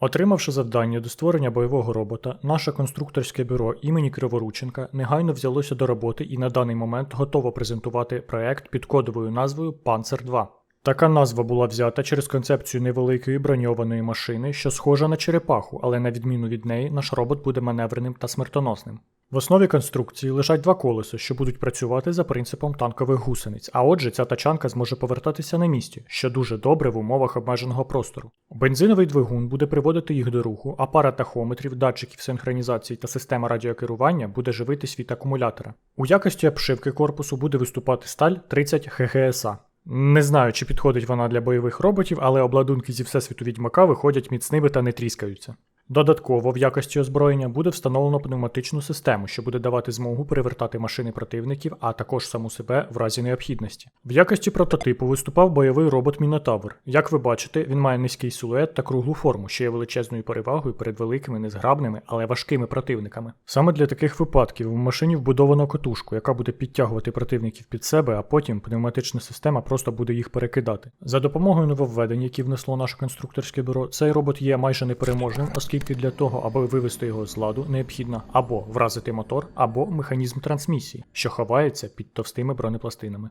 Отримавши завдання до створення бойового робота, наше конструкторське бюро імені Криворученка негайно взялося до роботи і на даний момент готово презентувати проект під кодовою назвою Панцер 2. Така назва була взята через концепцію невеликої броньованої машини, що схожа на черепаху, але на відміну від неї, наш робот буде маневреним та смертоносним. В основі конструкції лежать два колеса, що будуть працювати за принципом танкових гусениць, а отже, ця тачанка зможе повертатися на місці, що дуже добре в умовах обмеженого простору. Бензиновий двигун буде приводити їх до руху, а пара тахометрів, датчиків синхронізації та система радіокерування буде живитись від акумулятора. У якості обшивки корпусу буде виступати сталь 30 ХГСА. Не знаю, чи підходить вона для бойових роботів, але обладунки зі всесвіту відьмака виходять міцними та не тріскаються. Додатково, в якості озброєння буде встановлено пневматичну систему, що буде давати змогу перевертати машини противників, а також саму себе в разі необхідності. В якості прототипу виступав бойовий робот Мінотавр. Як ви бачите, він має низький силует та круглу форму, що є величезною перевагою перед великими, незграбними, але важкими противниками. Саме для таких випадків в машині вбудовано котушку, яка буде підтягувати противників під себе, а потім пневматична система просто буде їх перекидати. За допомогою нововведень, які внесло наше конструкторське бюро, цей робот є майже непереможним, оскільки для того, аби вивести його з ладу, необхідно або вразити мотор, або механізм трансмісії, що ховається під товстими бронепластинами.